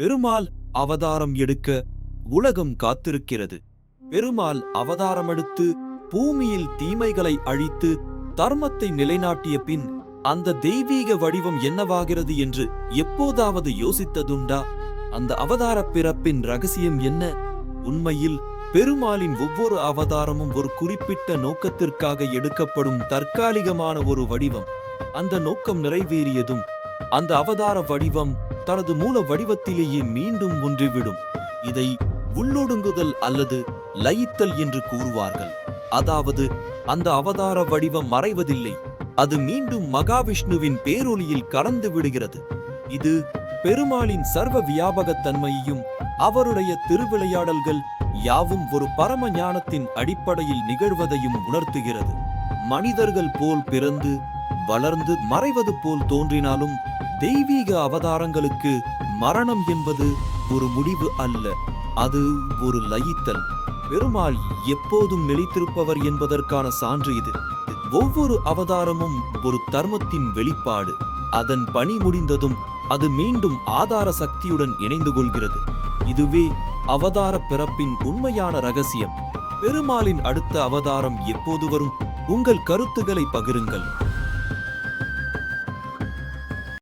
பெருமாள் அவதாரம் எடுக்க உலகம் காத்திருக்கிறது. பெருமாள் அவதாரம் எடுத்து பூமியில் தீமைகளை அழித்து தர்மத்தை நிலைநாட்டிய பின் அந்த தெய்வீக வடிவம் என்னவாகிறது என்று எப்போதாவது யோசித்ததுண்டா? அந்த அவதார பிறப்பின் ரகசியம் என்ன? உண்மையில் பெருமாளின் ஒவ்வொரு அவதாரமும் ஒரு குறிப்பிட்ட நோக்கத்திற்காக எடுக்கப்படும் தற்காலிகமான ஒரு வடிவம். அந்த நோக்கம் நிறைவேறியதும் அந்த அவதார வடிவம் தனது மூல வடிவத்திலேயே மீண்டும் ஒன்றிவிடும். இதை உள்ளொடுங்குதல் அல்லது லயித்தல் என்று கூறுவார்கள். அதாவது அந்த அவதார வடிவம் மறைவதில்லை. அது மீண்டும் மகாவிஷ்ணுவின் பேரொளியில் கலந்து விடுகிறது. இது பெருமாளின் சர்வ வியாபகத்தன்மையையும் அவருடைய திருவிளையாடல்கள் யாவும் ஒரு பரம ஞானத்தின் அடிப்படையில் நிகழ்வதையும் உணர்த்துகிறது. மனிதர்கள் போல் பிறந்து வளர்ந்து மறைவது போல் தோன்றினாலும் தெய்வீக அவதாரங்களுக்கு மரணம் என்பது ஒரு முடிவு அல்ல. அது ஒரு லயித்தல். பெருமாள் எப்போதும் நிலைத்திருப்பவர் என்பதற்கான சான்று இது. ஒவ்வொரு அவதாரமும் ஒரு தர்மத்தின் வெளிப்பாடு. அதன் பணி முடிந்ததும் அது மீண்டும் ஆதார சக்தியுடன் இணைந்து கொள்கிறது. இதுவே அவதார பிறப்பின் உண்மையான ரகசியம். பெருமாளின் அடுத்த அவதாரம் எப்போது வரும்? உங்கள் கருத்துக்களை பகிருங்கள்.